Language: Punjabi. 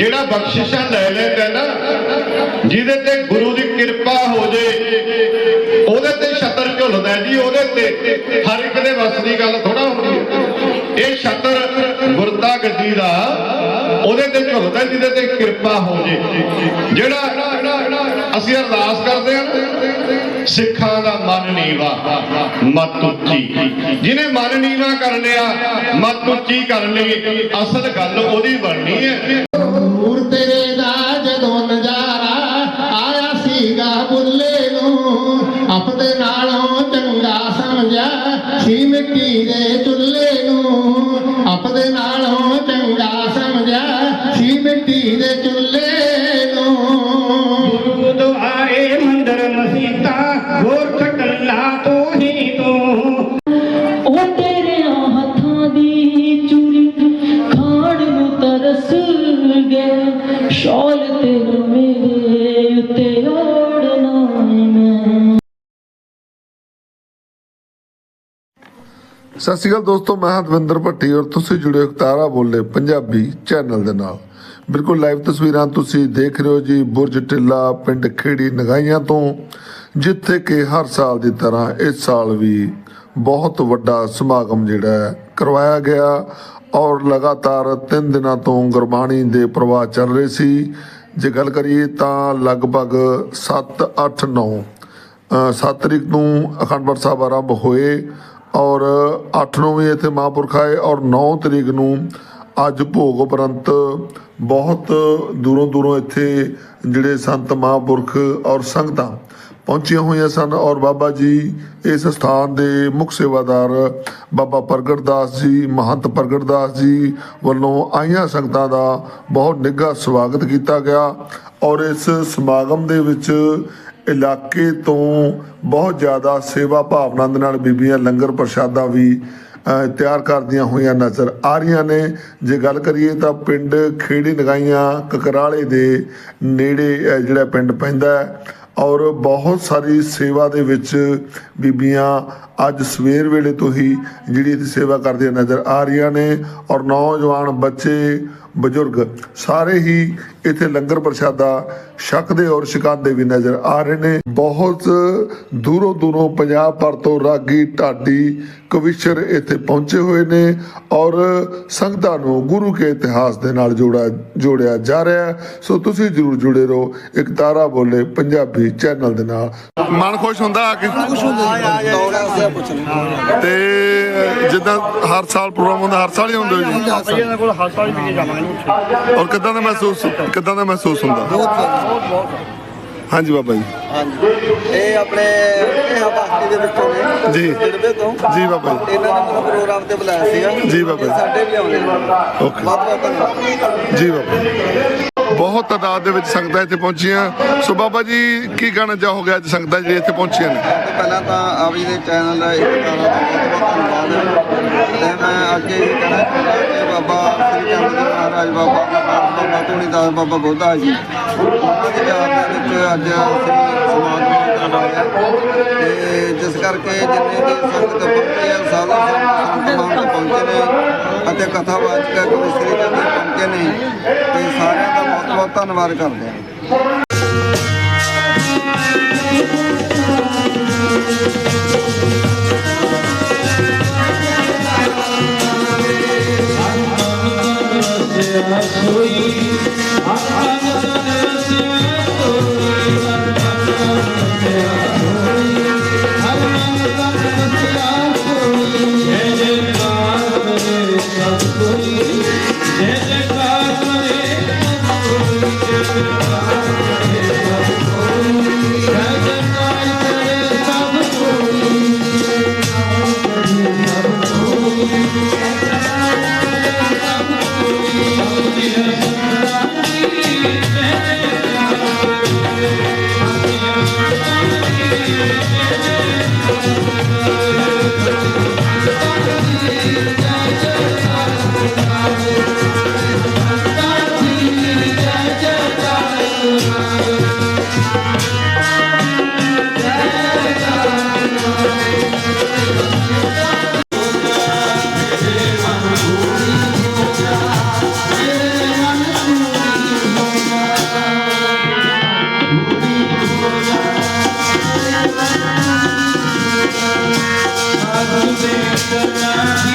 ਜਿਹੜਾ ਬਖਸ਼ਿਸ਼ਾਂ ਲੈ ਲੈਂਦਾ ਨਾ, ਜਿਹਦੇ ਤੇ ਗੁਰੂ ਦੀ ਕਿਰਪਾ ਹੋ ਜੇ, ਉਹਦੇ ਤੇ ਛਤਰ ਝੁੱਲਦਾ ਜੀ, ਉਹਦੇ ਤੇ ਹਰ ਇੱਕ ਦੇ ਵਸ ਦੀ ਗੱਲ ਥੋੜਾ ਹੁੰਦੀ ਹੈ। ਇਹ ਛਤਰ ਗੁਰਤਾ ਗੱਦੀ ਦਾ, ਉਹਦੇ ਤੇ ਝੁੱਲਦਾ ਜਿਹਦੇ ਤੇ ਕਿਰਪਾ ਹੋ ਜੇ। ਜਿਹੜਾ ਅਸੀਂ ਅਰਦਾਸ ਕਰਦੇ ਹਾਂ ਸਿੱਖਾਂ ਦਾ ਮਨ ਨੀਵਾ, ਮਤ ਉੱਚੀ। ਜਿਹਨੇ ਮਨ ਨੀਵਾ ਕਰ ਲਿਆ ਮਤ ਉੱਚੀ ਕਰ ਲਈ ਅਸਲ ਗੱਲ ਉਹਦੀ ਬਣਨੀ ਹੈ। ਨੂੰ ਆਪਣੇ ਨਾਲੋਂ ਚੰਗਾ ਸਮਝਿਆ। ਸੀ ਮਿੱਟੀ ਦੇ ਚੁੱਲ੍ਹੇ ਨੂੰ ਆਪਣੇ ਨਾਲੋਂ ਚੰਗਾ ਸਮਝਿਆ। ਸੀ ਮਿੱਟੀ ਦੇ ਚੁੱਲ੍ਹੇ ਨੂੰ ਗੁਰੂ ਆਏ ਮੰਦਰ ਮਸੀਤਾ ਹੋਰ ਛਟੱਲਾ ਤੋਂ ਹੀ ਤੋਂ। ਉਹ ਤੇਰੇ ਹੱਥਾਂ ਦੀ ਚੂੜੀ ਖਾਣ ਨੂੰ ਤਰਸ ਗਿਆ। ਸ਼ੌਲ ਤੇਰਾ ਸਤਿ ਸ਼੍ਰੀ ਅਕਾਲ ਦੋਸਤੋ, ਮੈਂ ਹਰਵਿੰਦਰ ਭੱਟੀ ਔਰ ਤੁਸੀਂ ਜੁੜੇ ਹੋ ਤਾਰਾ ਬੋਲੇ ਪੰਜਾਬੀ ਚੈਨਲ ਦੇ ਨਾਲ। ਬਿਲਕੁਲ ਲਾਈਵ ਤਸਵੀਰਾਂ ਤੁਸੀਂ ਦੇਖ ਰਹੇ ਹੋ ਜੀ, ਬੁਰਜ ਟਿੱਲਾ ਪਿੰਡ ਖੇੜੀ ਨਗਾਈਆਂ ਤੋਂ, ਜਿੱਥੇ ਕਿ ਹਰ ਸਾਲ ਦੀ ਤਰ੍ਹਾਂ ਇਸ ਸਾਲ ਵੀ ਬਹੁਤ ਵੱਡਾ ਸਮਾਗਮ ਜਿਹੜਾ ਕਰਵਾਇਆ ਗਿਆ ਔਰ ਲਗਾਤਾਰ 3 ਦਿਨਾਂ ਤੋਂ ਗੁਰਬਾਣੀ ਦੇ ਪ੍ਰਵਾਹ ਚੱਲ ਰਹੇ ਸੀ। ਜੇ ਗੱਲ ਕਰੀਏ ਤਾਂ ਲਗਭਗ 7 8 9 7 ਤਰੀਕ ਨੂੰ ਅਖੰਡ ਪਾਠ ਸਾਹਿਬ ਆਰੰਭ ਹੋਏ। ਔਰ 8 ਨੂੰ ਵੀ ਇੱਥੇ ਮਹਾਂਪੁਰਖ ਆਏ ਔਰ 9 ਤਰੀਕ ਨੂੰ ਅੱਜ ਭੋਗ ਉਪਰੰਤ ਬਹੁਤ ਦੂਰੋਂ ਦੂਰੋਂ ਇੱਥੇ ਜਿਹੜੇ ਸੰਤ ਮਹਾਂਪੁਰਖ ਔਰ ਸੰਗਤਾਂ ਪਹੁੰਚੀਆਂ ਹੋਈਆਂ ਸਨ ਔਰ ਬਾਬਾ ਜੀ ਇਸ ਸਥਾਨ ਦੇ ਮੁੱਖ ਸੇਵਾਦਾਰ ਬਾਬਾ ਪ੍ਰਗਟ ਦਾਸ ਜੀ, ਮਹੰਤ ਪ੍ਰਗਟ ਦਾਸ ਜੀ ਵੱਲੋਂ ਆਈਆਂ ਸੰਗਤਾਂ ਦਾ ਬਹੁਤ ਨਿੱਘਾ ਸਵਾਗਤ ਕੀਤਾ ਗਿਆ ਔਰ ਇਸ ਸਮਾਗਮ ਦੇ ਵਿੱਚ ਇਲਾਕੇ ਤੋਂ ਬਹੁਤ ਜ਼ਿਆਦਾ ਸੇਵਾ ਭਾਵਨਾ ਦੇ ਨਾਲ ਬੀਬੀਆਂ ਲੰਗਰ ਪ੍ਰਸ਼ਾਦਾ ਵੀ ਤਿਆਰ ਕਰਦੀਆਂ ਹੋਈਆਂ ਨਜ਼ਰ ਆ ਰਹੀਆਂ ਨੇ। ਜੇ ਗੱਲ ਕਰੀਏ ਤਾਂ ਪਿੰਡ ਖੇੜੀ ਨਗਾਈਆਂ ਕਕਰਾਲੇ ਦੇ ਨੇੜੇ ਜਿਹੜਾ ਪਿੰਡ ਪੈਂਦਾ ਹੈ ਔਰ ਬਹੁਤ ਸਾਰੀ ਸੇਵਾ ਦੇ ਵਿੱਚ ਬੀਬੀਆਂ ਅੱਜ ਸਵੇਰ ਵੇਲੇ ਤੋਂ ਹੀ ਜਿਹੜੀ ਸੇਵਾ ਕਰਦੀਆਂ ਨਜ਼ਰ ਆ ਰਹੀਆਂ ਨੇ ਔਰ ਨੌਜਵਾਨ ਬੱਚੇ ਬਜ਼ੁਰਗ ਸਾਰੇ ਹੀ ਇੱਥੇ ਲੰਗਰ ਪ੍ਰਸ਼ਾਦਾ ਛਕਦੇ ਔਰ ਛਕਾਉਂਦੇ ਵੀ ਨਜ਼ਰ ਆ ਰਹੇ ਨੇ। ਬਹੁਤ ਦੂਰੋਂ ਦੂਰੋਂ ਪੰਜਾਬ ਭਰ ਤੋਂ ਰਾਗੀ ਢਾਡੀ ਕਵਿਸ਼ਰ ਇੱਥੇ ਪਹੁੰਚੇ ਹੋਏ ਨੇ ਔਰ ਸੰਗਤਾਂ ਨੂੰ ਗੁਰੂ ਕੇ ਇਤਿਹਾਸ ਦੇ ਨਾਲ ਜੋੜਾ ਜੋੜਿਆ ਜਾ ਰਿਹਾ ਹੈ। ਸੋ ਤੁਸੀਂ ਜਰੂਰ ਜੁੜੇ ਰਹੋ ਇੱਕ ਤਾਰਾ ਬੋਲੇ ਪੰਜਾਬੀ ਚੈਨਲ ਦੇ ਨਾਲ। ਮਨ ਖੁਸ਼ ਹੁੰਦਾ ਕੇ? ਤੇ ਜਿੱਦਾਂ ਹਰ ਸਾਲ ਪ੍ਰੋਗਰਾਮ ਹੁੰਦਾ ਹਰ ਸਾਲ ਹੀ ਹੁੰਦੇ ਹੋ ਜੀ ਹੱਥ ਵਾਲੀ ਵੀ ਜਾਵਾਂਗੇ ਔਰ ਕਿਦਾਂ ਦਾ ਮਹਿਸੂਸ ਕਿਦਾਂ ਦਾ ਮਹਿਸੂਸ ਹੁੰਦਾ? ਬਹੁਤ ਬਹੁਤ ਹਾਂਜੀ ਬਾਬਾ ਜੀ। ਹਾਂਜੀ। ਇਹ ਆਪਣੇ ਇਹ ਹਵਾਸਤੀ ਦੇ ਵਿੱਚੋਂ ਨੇ ਜੀ। ਜਿੜਵੇ ਤੋਂ। ਜੀ ਬਾਬਾ ਜੀ। ਇਹਨਾਂ ਨੇ ਮੈਨੂੰ ਪ੍ਰੋਗਰਾਮ ਤੇ ਬੁਲਾਇਆ ਸੀਗਾ। ਜੀ ਬਾਬਾ ਜੀ। ਇਹ ਸਾਡੇ ਵੀ ਆਉਂਦੇ ਨੇ। ਓਕੇ। ਬਹੁਤ ਬਹੁਤ ਧੰਨਵਾਦ। ਜੀ ਬਾਬਾ ਬਹੁਤ ਤਾਦਾਦ ਦੇ ਵਿੱਚ ਸੰਗਤਾਂ ਇੱਥੇ ਪਹੁੰਚੀਆਂ। ਸੋ ਬਾਬਾ ਜੀ, ਕੀ ਕਹਿਣਾ ਚਾਹੋਗੇ ਅੱਜ ਸੰਗਤਾਂ ਜਿਹੜੀਆਂ ਇੱਥੇ ਪਹੁੰਚੀਆਂ ਨੇ? ਪਹਿਲਾਂ ਤਾਂ ਆਪ ਜੀ ਦੇ ਚੈਨਲ ਦਾ ਇੱਕ ਤਾਰਾ ਤੇ ਮੈਂ ਅੱਗੇ ਇਹ ਕਹਿਣਾ ਚਾਹੁੰਦਾ ਕਿ ਬਾਬਾ ਸ੍ਰੀ ਚੰਦ ਜੀ ਮਹਾਰਾਜ, ਬਾਬਾ ਪ੍ਰਕਾਸ਼ ਬਾਬਾ ਧੂਣੀਦਾਸ ਬਾਬਾ ਬੋਧਾ ਜੀ। ਉਹਨਾਂ ਦੀ ਯਾਦ ਦੇ ਵਿੱਚ ਅੱਜ ਅਸੀਂ ਸਮਾਗਮ ਕਰਵਾਇਆ ਤੇ ਜਿਸ ਕਰਕੇ ਜਿੰਨੇ ਵੀ ਸੰਗਤ ਪਹੁੰਚੇ ਆ ਸਾਧੂ ਸੰਗਤ ਸੰਤ ਪਹੁੰਚੇ ਨੇ ਅਤੇ ਕਥਾਵਾਚਕ ਕਵੀ ਸ੍ਰੀ ਚੰਦ ਪਹੁੰਚੇ ਨੇ। ਤੇ ਸਾਰੇ ਬਹੁਤ ਧੰਨਵਾਦ ਕਰਦੇ ਹਾਂ। ਸੋਈ the night.